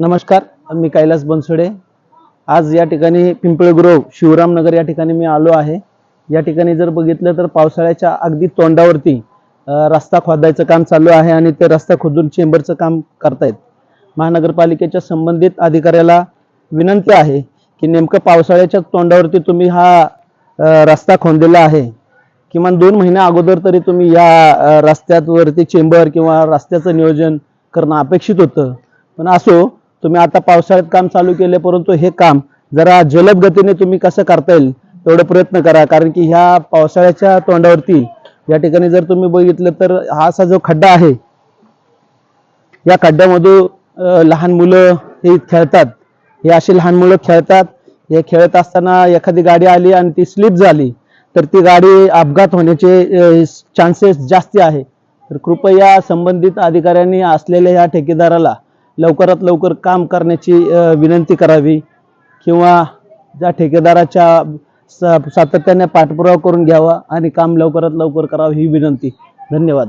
नमस्कार मी कैलास बनसोडे. आज या ठिकाणी पिंपळग्रोव शिवरामनगर या ठिकाणी मी आलो आहे. या ठिकाणी जर बघितलं तर पावसाळ्याच्या अगदी तोंडावरती रस्ता खोदायचं काम चालू आहे आणि ते रस्ता खोदून चेंबरचं काम करतायत. महानगरपालिकेच्या संबंधित अधिकाऱ्याला विनंती आहे की नेमकं पावसाळ्याच्या तोंडावरती तुम्ही हा रस्ता खोदलेला आहे. किमान दोन महिन्या अगोदर तरी तुम्ही या रस्त्यावरती चेंबर किंवा रस्त्याचं नियोजन करणं अपेक्षित होतं. पण असो तुम्ही आता पावसाळ्यात काम चालू केले परंतु हे काम जरा जलद गतीने तुम्ही कसं करता येईल तेवढं प्रयत्न करा. कारण की ह्या पावसाळ्याच्या तोंडावरती या ठिकाणी जर तुम्ही बघितलं तर हा असा जो खड्डा आहे या खड्ड्यामधून लहान मुलं हे खेळतात. हे अशी लहान मुलं खेळतात. हे खेळत असताना एखादी गाडी आली आणि ती स्लिप झाली तर ती गाडी अपघात होण्याचे चान्सेस जास्ती आहे. तर कृपया संबंधित अधिकाऱ्यांनी असलेल्या या ठेकेदाराला लवकरात लवकर काम करण्याची विनंती करावी किंवा ज्या ठेकेदाराच्या सा सातत्याने पाठपुरावा करून घ्यावा आणि काम लवकरात लवकर करावं ही विनंती. धन्यवाद.